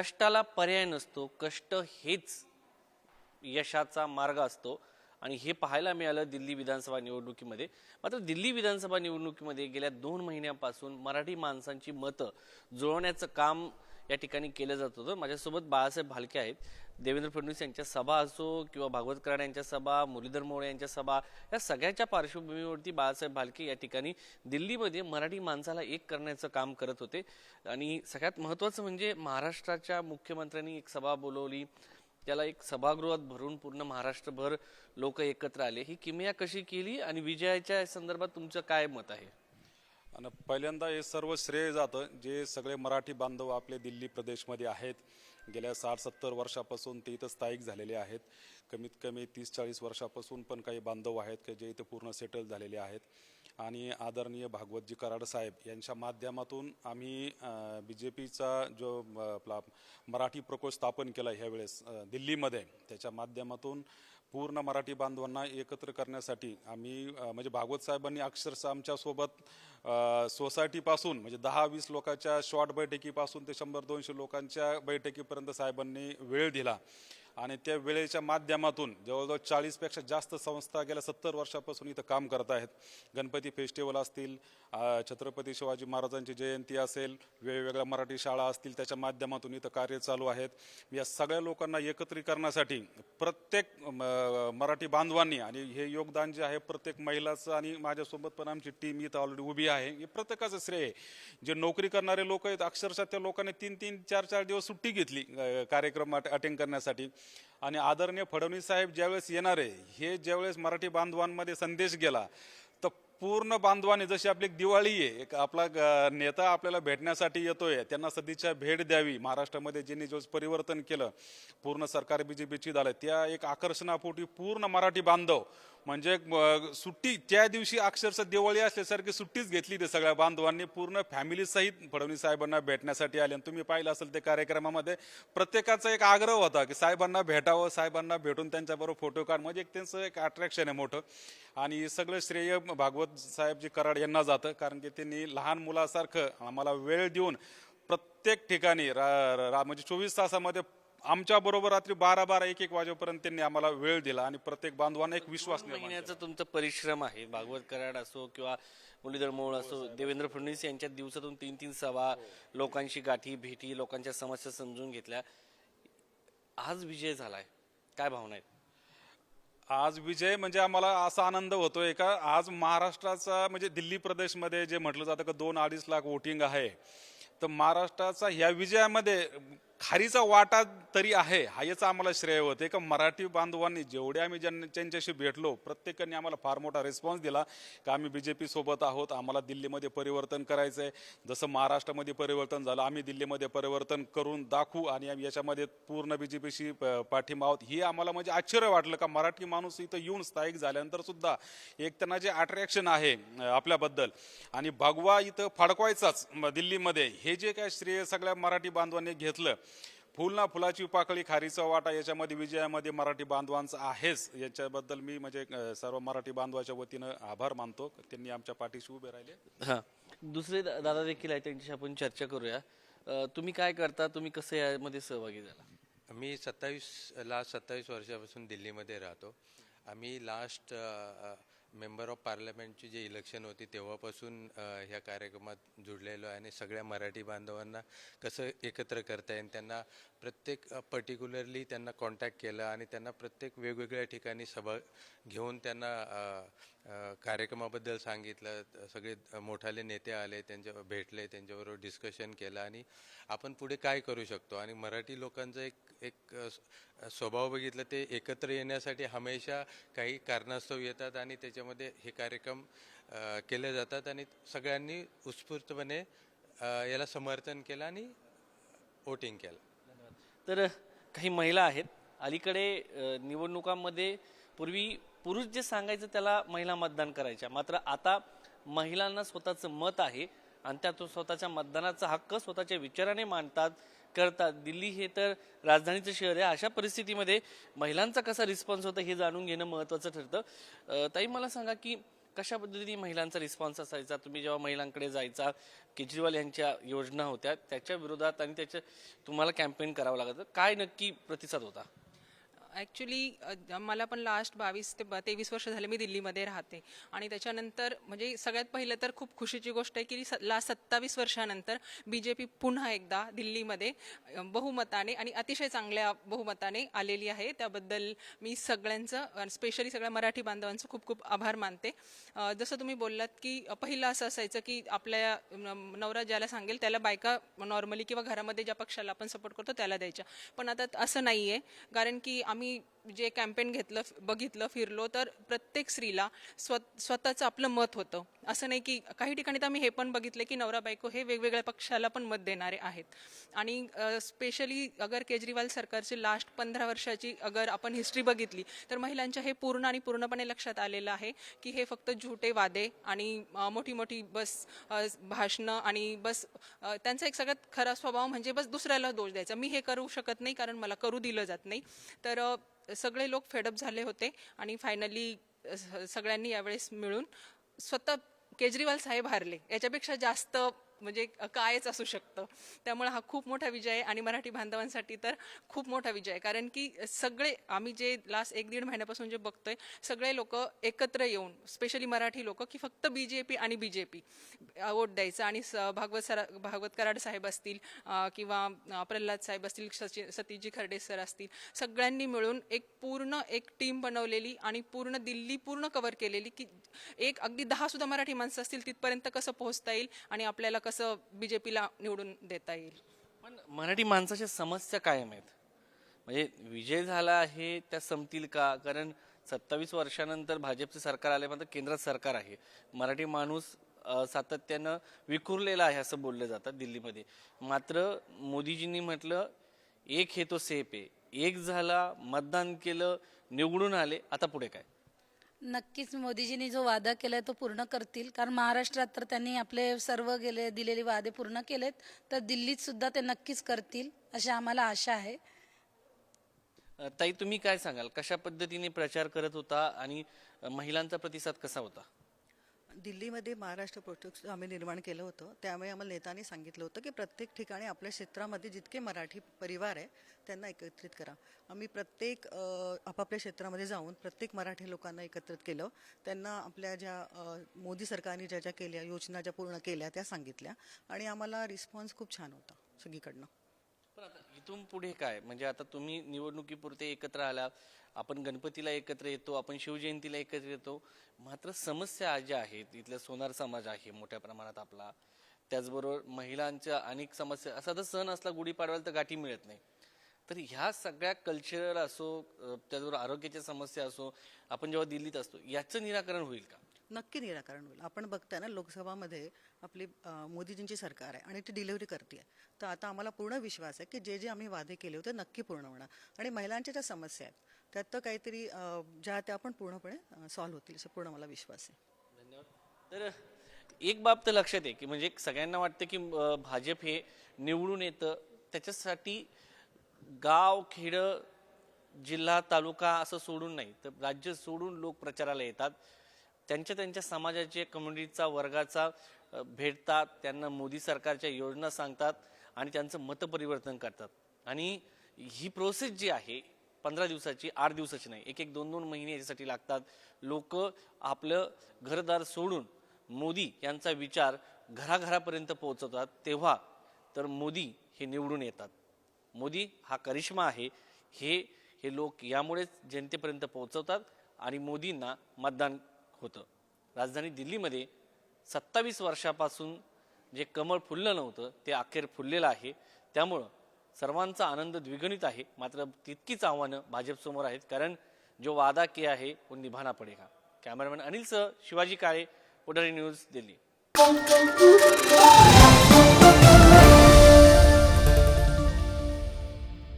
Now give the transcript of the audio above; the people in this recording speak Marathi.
कष्टाला पर्याय नसतो कष्ट हेच यशाचा मार्ग असतो. आणि हे पाहायला मिळालं दिल्ली विधानसभा निवडणुकीमध्ये. मात्र दिल्ली विधानसभा निवडणुकीमध्ये गेल्या दोन महिन्यापासून मराठी माणसांची मतं जुळवण्याचं काम या ठिकाणी केलं जात होतं. माझ्यासोबत बाळासाहेब भालके आहेत. देवेंद्र फडणवीस यांच्या सभा असो किंवा भागवत कराड यांच्या सभा मुरलीधर मोळे यांच्या सभा या सगळ्याच्या पार्श्वभूमीवरती बाळासाहेब भालके या ठिकाणी दिल्लीमध्ये मराठी माणसाला एक करण्याचं काम करत होते. आणि सगळ्यात महत्त्वाचं म्हणजे महाराष्ट्राच्या मुख्यमंत्र्यांनी एक सभा बोलवली. त्याला एक सभागृहात भरून पूर्ण महाराष्ट्रभर लोक एकत्र आले. ही किमया कशी केली आणि विजयाच्या संदर्भात तुमचं काय मत आहे? आणि पहिल्यांदा हे सर्व श्रेय जातं जे सगळे मराठी बांधव आपले दिल्ली प्रदेशमध्ये आहेत. गेल्या साठ सत्तर वर्षापासून ते इथं स्थायिक झालेले आहेत. कमीत कमी तीस चाळीस वर्षापासून पण काही बांधव आहेत की जे इथे पूर्ण सेटल झालेले आहेत. आणि आदरणीय भागवतजी कराड साहेब यांच्या माध्यमातून आम्ही बी जे पीचा जो आपला मराठी प्रकोष्ठ स्थापन केला ह्यावेळेस दिल्लीमध्ये त्याच्या माध्यमातून पूर्ण मराठी बांधवांना एकत्र करण्यासाठी आम्ही म्हणजे भागवत साहेबांनी अक्षरशः आमच्यासोबत सोसायटीपासून म्हणजे दहा वीस लोकांच्या शॉर्ट बैठकीपासून ते शंभर दोनशे लोकांच्या बैठकीपर्यंत साहेबांनी वेळ दिला. आणि त्या वेळेच्या माध्यमातून जवळजवळ चाळीसपेक्षा जास्त संस्था गेल्या सत्तर वर्षापासून इथं काम करत आहेत. गणपती फेस्टिवल असतील छत्रपती शिवाजी महाराजांची जयंती असेल वेगवेगळ्या मराठी शाळा असतील त्याच्या माध्यमातून इथं कार्य चालू आहेत. या सगळ्या लोकांना एकत्रीकरणासाठी प्रत्येक म, मराठी बांधवांनी आणि हे योगदान जे आहे प्रत्येक महिलाचं आणि माझ्यासोबत पण आमची टीम इथं ऑलरेडी उभी आहे. हे प्रत्येकाचं श्रेय आहे. जे नोकरी करणारे लोक आहेत अक्षरशः त्या लोकांनी तीन तीन चार चार दिवस सुट्टी घेतली कार्यक्रम अटेंड करण्यासाठी. आणि आदरणीय फडणवीस साहेब ज्यावेळेस येणार आहे हे ज्यावेळेस मराठी बांधवांमध्ये संदेश गेला पूर्ण बांधवाने जशी आपली एक दिवाळी आहे एक आपला नेता आपल्याला भेटण्यासाठी येतोय त्यांना सदिच्छा भेट द्यावी. महाराष्ट्रामध्ये ज्यांनी जो परिवर्तन केलं पूर्ण सरकार बीजेपीची झालं त्या एक आकर्षणापोटी पूर्ण मराठी बांधव म्हणजे सुट्टी त्या दिवशी अक्षरशः दिवाळी असल्यासारखी सुट्टीच घेतली ते सगळ्या बांधवांनी. पूर्ण फॅमिलीसहित फडणवीस साहेबांना भेटण्यासाठी आले. आणि तुम्ही पाहिलं असेल ते कार्यक्रमामध्ये प्रत्येकाचा एक आग्रह होता की साहेबांना भेटावं साहेबांना भेटून त्यांच्याबरोबर फोटो काढ. म्हणजे एक त्यांचं एक अट्रॅक्शन आहे मोठं. आणि सगळं श्रेय भागवत साहेबजी कराड यांना जातं कारण की त्यांनी लहान मुलासारखं आम्हाला वेळ देऊन प्रत्येक ठिकाणी रा- रा- म्हणजे चोवीस तासामध्ये आमच्या बरोबर रात्री बारा बारा एक एक वाजेपर्यंत त्यांनी आम्हाला वेळ दिला आणि प्रत्येक बांधवांना एक विश्वास निर्माण महिन्याचा तुमचा परिश्रम आहे भागवत कराड असो किंवा मुरलीधर मोळ असो देवेंद्र फडणवीस यांच्या दिवसातून तीन तीन सभा लोकांशी गाठी भेटी लोकांच्या समस्या समजून घेतल्या. आज विजय झालाय काय भावना आहेत? आज विजय म्हणजे आम्हाला असा आनंद होतोय का? आज महाराष्ट्राचा म्हणजे दिल्ली प्रदेशमध्ये जे म्हटलं जातं का दोन अडीच लाख वोटिंग आहे तर महाराष्ट्राचा ह्या विजयामध्ये खारीचा वाटा तरी आहे हा याचा आम्हाला श्रेय होते. का मराठी बांधवांनी जेवढे आम्ही ज्यां- ज्यांच्याशी भेटलो प्रत्येकाने आम्हाला फार मोठा रिस्पॉन्स दिला का आम्ही बी जे पीसोबत आहोत आम्हाला दिल्लीमध्ये परिवर्तन करायचं आहे जसं महाराष्ट्रामध्ये परिवर्तन झालं आम्ही दिल्लीमध्ये परिवर्तन करून दाखवू आणि आम्ही याच्यामध्ये पूर्ण बी जे पीशी पाठिंबा आहोत. हे आम्हाला म्हणजे आश्चर्य वाटलं का मराठी माणूस इथं येऊन स्थायिक झाल्यानंतर सुद्धा एक त्यांना जे अट्रॅक्शन आहे आपल्याबद्दल आणि भगवा इथं फडकवायचाच दिल्लीमध्ये. हे जे काय श्रेय सगळ्या मराठी बांधवांनी घेतलं फुल ना फुलाची पाकळी खारीचा वाटा याच्यामध्ये विजयामध्ये मराठी बांधवांचा आहेच. याच्याबद्दल मी म्हणजे सर्व मराठी बांधवाच्या वतीनं आभार मानतो. त्यांनी आमच्या पाठीशी उभे राहिले. हा. दुसरे दा- दादा देखील आहेत त्यांच्याशी आपण चर्चा करूया. अं, तुम्ही काय करता? तुम्ही कसं यामध्ये सहभागी झाला? मी सत्तावीस लास्ट सत्तावीस वर्षापासून दिल्लीमध्ये राहतो. आम्ही लास्ट मेंबर ऑफ पार्लमेंटची जे इलेक्शन होती तेव्हापासून ह्या कार्यक्रमात जुडलेलो आहे आणि सगळ्या मराठी बांधवांना कसं एकत्र करता येईल त्यांना प्रत्येक पर्टिक्युलरली त्यांना कॉन्टॅक्ट केलं आणि त्यांना प्रत्येक वेगवेगळ्या ठिकाणी सभा घेऊन त्यांना कार्यक्रमाबद्दल सांगितलं. सगळे मोठाले नेते आले त्यांच्या भेटले त्यांच्याबरोबर डिस्कशन केलं आणि आपण पुढे काय करू शकतो? आणि मराठी लोकांचं एक एक स्वभाव बघितलं ते एकत्र येण्यासाठी हमेशा काही कारणास्तव येतात आणि त्याच्यामध्ये हे कार्यक्रम केले जातात आणि सगळ्यांनी उत्स्फूर्तपणे याला समर्थन केलं आणि वोटिंग केलं. तर काही महिला आहेत. अलीकडे निवडणुकांमध्ये पूर्वी पुरुष जे सांगायचं त्याला महिला मतदान करायच्या. मात्र आता महिलांना स्वतःचं मत आहे आणि त्या तो स्वतःच्या मतदानाचा हक्क स्वतःच्या विचाराने मांडतात करतात. दिल्ली हे तर राजधानीचं शहर आहे. अशा परिस्थितीमध्ये महिलांचा कसा रिस्पॉन्स होता हे जाणून घेणं महत्त्वाचं ठरतं. ताई मला सांगा की कशा पद्धतीने महिलांचा रिस्पॉन्स असायचा? तुम्ही जेव्हा महिलांकडे जायचा केजरीवाल यांच्या योजना होत्या त्याच्या विरोधात आणि त्याच्या तुम्हाला कॅम्पेन करावं लागत काय नक्की प्रतिसाद होता? ॲक्च्युली मला पण लास्ट बावीस ते ब- तेवीस वर्ष झाले मी दिल्लीमध्ये राहते. आणि त्याच्यानंतर म्हणजे सगळ्यात पहिलं तर खूप खुशीची गोष्ट आहे की लास्ट सत्तावीस वर्षानंतर बी जे पी पुन्हा एकदा दिल्लीमध्ये बहुमताने आणि अतिशय चांगल्या बहुमताने आलेली आहे. त्याबद्दल मी सगळ्यांचं स्पेशली सगळ्या मराठी बांधवांचं खूप खूप आभार मानते. जसं तुम्ही बोललात की पहिलं असं असायचं की आपल्या नवरा ज्याला सांगेल त्याला बायका नॉर्मली किंवा घरामध्ये ज्या पक्षाला आपण सपोर्ट करतो त्याला द्यायच्या. पण आता असं नाही आहे कारण की आम्ही we जे कॅम्पेन घेतलं बघितलं फिरलो तर प्रत्येक स्त्रीला स्व स्वतःचं आपलं मत होतं. असं नाही की काही ठिकाणी तर आम्ही हे पण बघितलं की नवरा बायको हे वेगवेगळ्या पक्षाला पण मत देणारे आहेत. आणि स्पेशली अगर केजरीवाल सरकारची लास्ट पंधरा वर्षाची अगर आपण हिस्ट्री बघितली तर महिलांच्या हे पूर्ण आणि पूर्णपणे लक्षात आलेलं आहे की हे फक्त झुटे वादे आणि मोठी मोठी बस भाषणं आणि बस त्यांचा एक सगळ्यात खरा स्वभाव म्हणजे बस दुसऱ्याला दोष द्यायचा. मी हे करू शकत नाही कारण मला करू दिलं जात नाही. तर सगळे लोक फेडअप झाले होते आणि फायनली सगळ्यांनी यावेळेस मिळून स्वतः केजरीवाल साहेब हारले. याच्यापेक्षा जास्त म्हणजे कायच असू शकतं. त्यामुळे हा खूप मोठा विजय आहे आणि मराठी बांधवांसाठी तर खूप मोठा विजय आहे. कारण की सगळे आम्ही जे लास्ट एक दीड महिन्यापासून जे बघतोय सगळे लोक एकत्र येऊन स्पेशली मराठी लोक की फक्त बी जे पी आणि बी जे पी वोट द्यायचं. आणि स- भागवत सरा भागवत कराड साहेब असतील किंवा प्रल्हाद साहेब असतील सचि सतीजी खर्डे सर असतील सगळ्यांनी मिळून एक पूर्ण एक टीम बनवलेली आणि पूर्ण दिल्ली पूर्ण कव्हर केलेली की एक अगदी दहा सुद्धा मराठी माणसं असतील तिथपर्यंत कसं पोहोचता येईल आणि आपल्याला कसं बीजेपीला निवडून देता येईल? पण मराठी माणसाच्या समस्या कायम आहेत. म्हणजे विजय झाला आहे त्या संपतील का? कारण सत्तावीस वर्षानंतर भाजपचं सरकार आल्यानंतर केंद्रात सरकार आहे. मराठी माणूस अ, सातत्यानं विखुरलेला आहे असं बोललं जातं दिल्लीमध्ये. मात्र मोदीजींनी म्हटलं एक हे तो सेप आहे. एक झाला मतदान केलं निवडून आले आता पुढे काय? नक्कीच मोदीजींनी जो वादा केलाय तो पूर्ण करतील. कारण महाराष्ट्रात तर त्यांनी आपले सर्व गेले दिलेले वादे पूर्ण केलेत. तर दिल्लीत सुद्धा ते नक्कीच करतील अशी आम्हाला आशा आहे. ताई तुम्ही काय सांगाल? कशा पद्धतीने प्रचार करत होता आणि महिलांचा प्रतिसाद कसा होता? दिल्लीमध्ये महाराष्ट्र प्रोटेक्ट आम्ही निर्माण केलं होतं. त्यामुळे आम्हाला नेत्यांनी सांगितलं होतं की प्रत्येक ठिकाणी आपल्या क्षेत्रामध्ये जितके मराठी परिवार आहे त्यांना एकत्रित करा. आम्ही प्रत्येक आपापल्या क्षेत्रामध्ये जाऊन प्रत्येक मराठी लोकांना एकत्रित केलं. त्यांना आपल्या ज्या मोदी सरकारने ज्या ज्या केल्या योजना ज्या पूर्ण केल्या त्या सांगितल्या. आणि आम्हाला रिस्पॉन्स खूप छान होता सगळीकडनं. पण आता इथून पुढे काय? म्हणजे आता तुम्ही निवडणुकीपुरते एकत्र आला आपण गणपतीला एकत्र येतो आपण शिवजयंतीला एकत्र येतो. मात्र समस्या ज्या आहेत इथल्या सोनार समाज आहे मोठ्या प्रमाणात आपला. त्याचबरोबर महिलांच्या अनेक समस्या असा तर सण असला गुढीपाडव्याला तर गाठी मिळत नाही. तर ह्या सगळ्या कल्चरल असो त्याचबरोबर आरोग्याच्या समस्या असो आपण जेव्हा दिल्लीत असतो याचं निराकरण होईल का? नक्की निराकरण होईल. आपण बघताय ना लोकसभामध्ये आपली मोदीजींची सरकार आहे आणि ती डिलिव्हरी करते तर आता आम्हाला पूर्ण विश्वास आहे की जे जे आम्ही वादे केले होते नक्की पूर्ण होणार. आणि महिलांच्या ज्या समस्या आहेत त्यात तर काहीतरी ज्या त्या पण पूर्णपणे सॉल्व्ह होतील असं पूर्ण मला विश्वास आहे. धन्यवाद. तर एक बाब तर लक्षात आहे की म्हणजे सगळ्यांना वाटतं की भाजप हे निवडून येतं. त्याच्यासाठी गाव खेडं जिल्हा तालुका असं सोडून नाही तर राज्य सोडून लोक प्रचाराला येतात. त्यांच्या त्यांच्या समाजाचे कम्युनिटीचा वर्गाचा भेटतात त्यांना मोदी सरकारच्या योजना सांगतात आणि त्यांचं मतपरिवर्तन करतात. आणि ही प्रोसेस जी आहे पंधरा दिवसाची आठ दिवसाची नाही एक एक दोन दोन महिने याच्यासाठी लागतात. लोक आपलं घरदार सोडून मोदी यांचा विचार घराघरापर्यंत पोहोचवतात तेव्हा तर मोदी हे निवडून येतात. मोदी हा करिश्मा आहे हे हे लोक यामुळेच जनतेपर्यंत पोहोचवतात आणि मोदींना मतदान होतं. राजधानी दिल्लीमध्ये सत्तावीस वर्षापासून जे कमळ फुललं नव्हतं ते अखेर फुललेलं आहे. त्यामुळं सर्वांचा आनंद द्विगणित आहे. मात्र तितकीच आव्हानं भाजपसमोर आहेत. कारण जो वादा के आहे वो निभाना पडेगा कॅमेरामॅन अनिलसह शिवाजी काळे पुढारी न्यूज दिल्ली.